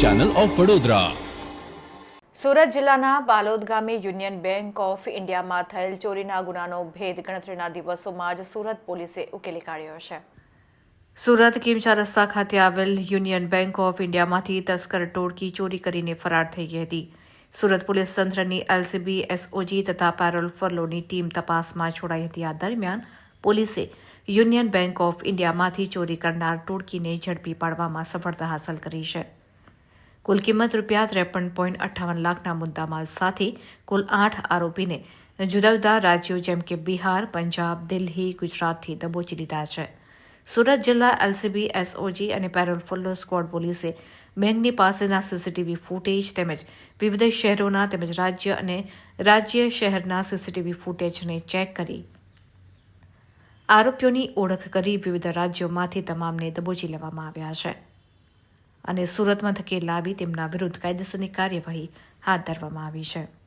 Channel of Vadodara Surat જિલ્લાના બાલોદ ગામે union Bank of ઇન્ડિયામાં થયેલ ચોરીના ગુનાનો ભેદ ગણતરીના દિવસોમાં જ સુરત પોલીસે ઉકેલી કાઢ્યો છે. સુરત કિમચા રસ્તા ખાતે આવેલ યુનિયન બેંક ઓફ ઇન્ડિયામાંથી તસ્કર ટોળકી ચોરી કરીને ફરાર થઈ ગઈ હતી. સુરત પોલીસ તંત્રની એલસીબી, એસઓજી તથા પેરોલ ફરલોની ટીમ તપાસમાં જોડાઈ હતી. આ દરમિયાન પોલીસે યુનિયન બેંક ઓફ ઇન્ડિયામાંથી ચોરી કરનાર ટોળકીને ઝડપી પાડવામાં સફળતા હાંસલ કરી છે. કુલ કિંમત રૂપિયા ત્રેપન પોઈન્ટ અઠ્ઠાવન લાખના મુદ્દામાલ સાથે કુલ આઠ આરોપીને જુદા જુદા રાજ્યો જેમ કે બિહાર, પંજાબ, દિલ્હી, ગુજરાતથી દબોચી લીધા છે. સુરત જિલ્લા એલસીબી, એસઓજી અને પેરોલ ફુલ્લો સ્ક્વોડ પોલીસે બેંકની પાસેના સીસીટીવી ફૂટેજ તેમજ વિવિધ શહેરોના તેમજ રાજ્ય અને રાજ્ય શહેરના સીસીટીવી ફૂટેજને ચેક કરી આરોપીઓની ઓળખ કરી વિવિધ રાજ્યોમાંથી તમામને દબોચી લેવામાં આવ્યા છે. અને સુરત મથકે લાવી તેમના વિરુદ્ધ કાયદેસરની કાર્યવાહી હાથ ધરવામાં આવી છે.